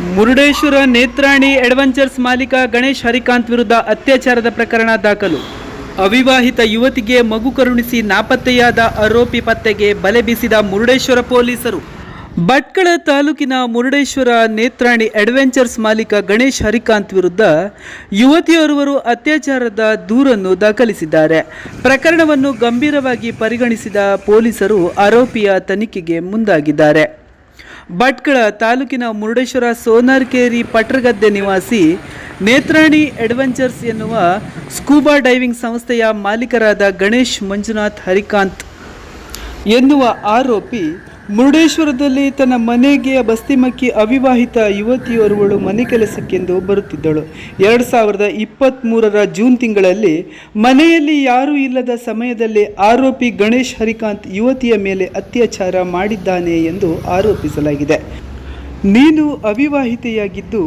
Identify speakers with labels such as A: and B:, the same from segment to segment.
A: Murudeshwar Netrani adventures ಮಾಲೀಕ ಗಣೇಶ್ ಹರಿಕಾಂತ್ ವಿರುದ್ಧ ಅತ್ಯಾಚಾರದ ಪ್ರಕರಣ ದಾಖಲು. ಅವಿವಾಹಿತ ಯುವತಿಗೆ ಮಗು ಕರುಣಿಸಿ ನಾಪತ್ತೆಯಾದ ಆರೋಪಿ ಪತ್ತೆಗೆ ಬಲೆ ಬೀಸಿದ ಮುರುಡೇಶ್ವರ ಪೊಲೀಸರು. ಭಟ್ಕಳ ತಾಲೂಕಿನ ಮುರುಡೇಶ್ವರ ನೇತ್ರಾಣಿ ಅಡ್ವೆಂಚರ್ಸ್ ಮಾಲೀಕ ಗಣೇಶ್ ಹರಿಕಾಂತ್ ವಿರುದ್ಧ ಯುವತಿಯೋರ್ವರು ಅತ್ಯಾಚಾರದ ದೂರನ್ನು ದಾಖಲಿಸಿದ್ದಾರೆ. ಪ್ರಕರಣವನ್ನು ಗಂಭೀರವಾಗಿ ಪರಿಗಣಿಸಿದ ಪೊಲೀಸರು ಆರೋಪಿಯ ತನಿಖೆಗೆ ಮುಂದಾಗಿದ್ದಾರೆ. ಭಟ್ಕಳ ತಾಲೂಕಿನ ಮುರುಡೇಶ್ವರ ಸೋನಾರ್ಕೇರಿ ಪಟ್ರಗದ್ದೆ ನಿವಾಸಿ ನೇತ್ರಾಣಿ ಅಡ್ವೆಂಚರ್ಸ್ ಎನ್ನುವ ಸ್ಕೂಬಾ ಡೈವಿಂಗ್ ಸಂಸ್ಥೆಯ ಮಾಲೀಕರಾದ ಗಣೇಶ್ ಮಂಜುನಾಥ್ ಹರಿಕಾಂತ್ ಎನ್ನುವ ಆರೋಪಿ ಮುರುಡೇಶ್ವರದಲ್ಲಿ ತನ್ನ ಮನೆಗೆ ಬಸ್ತಿಮಕ್ಕಿ ಅವಿವಾಹಿತ ಯುವತಿಯೋರ್ವಳು ಮನೆ ಕೆಲಸಕ್ಕೆಂದು ಬರುತ್ತಿದ್ದಳು. ಎರಡು ಸಾವಿರದ ಇಪ್ಪತ್ತ್ಮೂರರ ಜೂನ್ ತಿಂಗಳಲ್ಲಿ ಮನೆಯಲ್ಲಿ ಯಾರೂ ಇಲ್ಲದ ಸಮಯದಲ್ಲಿ ಆರೋಪಿ ಗಣೇಶ್ ಹರಿಕಾಂತ್ ಯುವತಿಯ ಮೇಲೆ ಅತ್ಯಾಚಾರ ಮಾಡಿದ್ದಾನೆ ಎಂದು ಆರೋಪಿಸಲಾಗಿದೆ. ನೀನು ಅವಿವಾಹಿತೆಯಾಗಿದ್ದು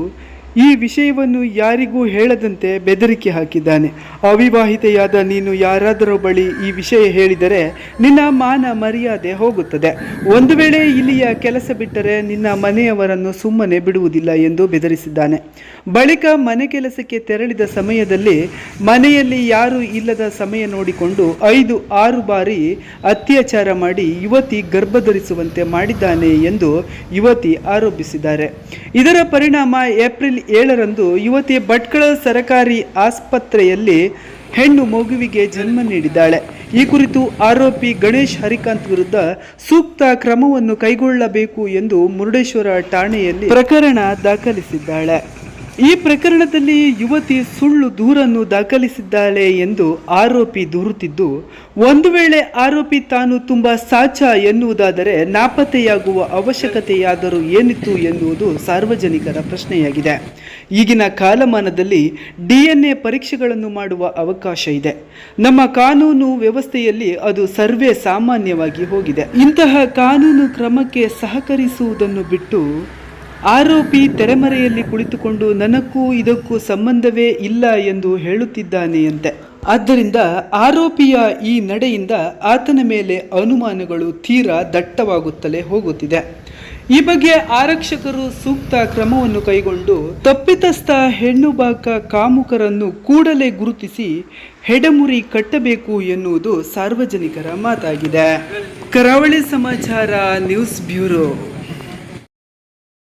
A: ಈ ವಿಷಯವನ್ನು ಯಾರಿಗೂ ಹೇಳದಂತೆ ಬೆದರಿಕೆ ಹಾಕಿದ್ದಾನೆ. ಅವಿವಾಹಿತೆಯಾದ ನೀನು ಯಾರಾದರೂ ಬಳಿ ಈ ವಿಷಯ ಹೇಳಿದರೆ ನಿನ್ನ ಮಾನ ಮರ್ಯಾದೆ ಹೋಗುತ್ತದೆ. ಒಂದು ವೇಳೆ ಇಲ್ಲಿಯ ಕೆಲಸ ಬಿಟ್ಟರೆ ನಿನ್ನ ಮನೆಯವರನ್ನು ಸುಮ್ಮನೆ ಬಿಡುವುದಿಲ್ಲ ಎಂದು ಬೆದರಿಸಿದ್ದಾನೆ. ಬಳಿಕ ಮನೆ ಕೆಲಸಕ್ಕೆ ತೆರಳಿದ ಸಮಯದಲ್ಲಿ ಮನೆಯಲ್ಲಿ ಯಾರೂ ಇಲ್ಲದ ಸಮಯ ನೋಡಿಕೊಂಡು ಐದು, ಆರು ಬಾರಿ ಅತ್ಯಾಚಾರ ಮಾಡಿ ಯುವತಿ ಗರ್ಭಧರಿಸುವಂತೆ ಮಾಡಿದ್ದಾನೆ ಎಂದು ಯುವತಿ ಆರೋಪಿಸಿದ್ದಾರೆ. ಇದರ ಪರಿಣಾಮ ಏಪ್ರಿಲ್ ಏಳರಂದು ಯುವತಿ ಭಟ್ಕಳ ಸರಕಾರಿ ಆಸ್ಪತ್ರೆಯಲ್ಲಿ ಹೆಣ್ಣು ಮಗುವಿಗೆ ಜನ್ಮ ನೀಡಿದ್ದಾಳೆ. ಈ ಕುರಿತು ಆರೋಪಿ ಗಣೇಶ್ ಹರಿಕಾಂತ್ ವಿರುದ್ಧ ಸೂಕ್ತ ಕ್ರಮವನ್ನು ಕೈಗೊಳ್ಳಬೇಕು ಎಂದು ಮುರುಡೇಶ್ವರ ಠಾಣೆಯಲ್ಲಿ ಪ್ರಕರಣ ದಾಖಲಿಸಿದ್ದಾಳೆ. ಈ ಪ್ರಕರಣದಲ್ಲಿ ಯುವತಿ ಸುಳ್ಳು ದೂರನ್ನು ದಾಖಲಿಸಿದ್ದಾಳೆ ಎಂದು ಆರೋಪಿ ದೂರುತ್ತಿದ್ದು, ಒಂದು ವೇಳೆ ಆರೋಪಿ ತಾನು ತುಂಬ ಸಾಚ ಎನ್ನುವುದಾದರೆ ನಾಪತ್ತೆಯಾಗುವ ಅವಶ್ಯಕತೆಯಾದರೂ ಏನಿತ್ತು ಎನ್ನುವುದು ಸಾರ್ವಜನಿಕರ ಪ್ರಶ್ನೆಯಾಗಿದೆ. ಈಗಿನ ಕಾಲಮಾನದಲ್ಲಿ ಡಿಎನ್ಎ ಪರೀಕ್ಷೆಗಳನ್ನು ಮಾಡುವ ಅವಕಾಶ ಇದೆ. ನಮ್ಮ ಕಾನೂನು ವ್ಯವಸ್ಥೆಯಲ್ಲಿ ಅದು ಸರ್ವೇ ಸಾಮಾನ್ಯವಾಗಿ ಹೋಗಿದೆ. ಇಂತಹ ಕಾನೂನು ಕ್ರಮಕ್ಕೆ ಸಹಕರಿಸುವುದನ್ನು ಬಿಟ್ಟು ಆರೋಪಿ ತೆರೆಮರೆಯಲ್ಲಿ ಕುಳಿತುಕೊಂಡು, ನನಗೂ ಇದಕ್ಕೂ ಸಂಬಂಧವೇ ಇಲ್ಲ ಎಂದು ಹೇಳುತ್ತಿದ್ದಾನೆಯಂತೆ. ಆದ್ದರಿಂದ ಆರೋಪಿಯ ಈ ನಡೆಯಿಂದ ಆತನ ಮೇಲೆ ಅನುಮಾನಗಳು ತೀರಾ ದಟ್ಟವಾಗುತ್ತಲೇ ಹೋಗುತ್ತಿದೆ. ಈ ಬಗ್ಗೆ ಆರಕ್ಷಕರು ಸೂಕ್ತ ಕ್ರಮವನ್ನು ಕೈಗೊಂಡು ತಪ್ಪಿತಸ್ಥ ಹೆಣ್ಣು ಬಾಕ ಕಾಮುಕರನ್ನು ಕೂಡಲೇ ಗುರುತಿಸಿ ಹೆಡಮುರಿ ಕಟ್ಟಬೇಕು ಎನ್ನುವುದು ಸಾರ್ವಜನಿಕರ ಮಾತಾಗಿದೆ. ಕರಾವಳಿ ಸಮಾಚಾರ, ನ್ಯೂಸ್ ಬ್ಯೂರೋ.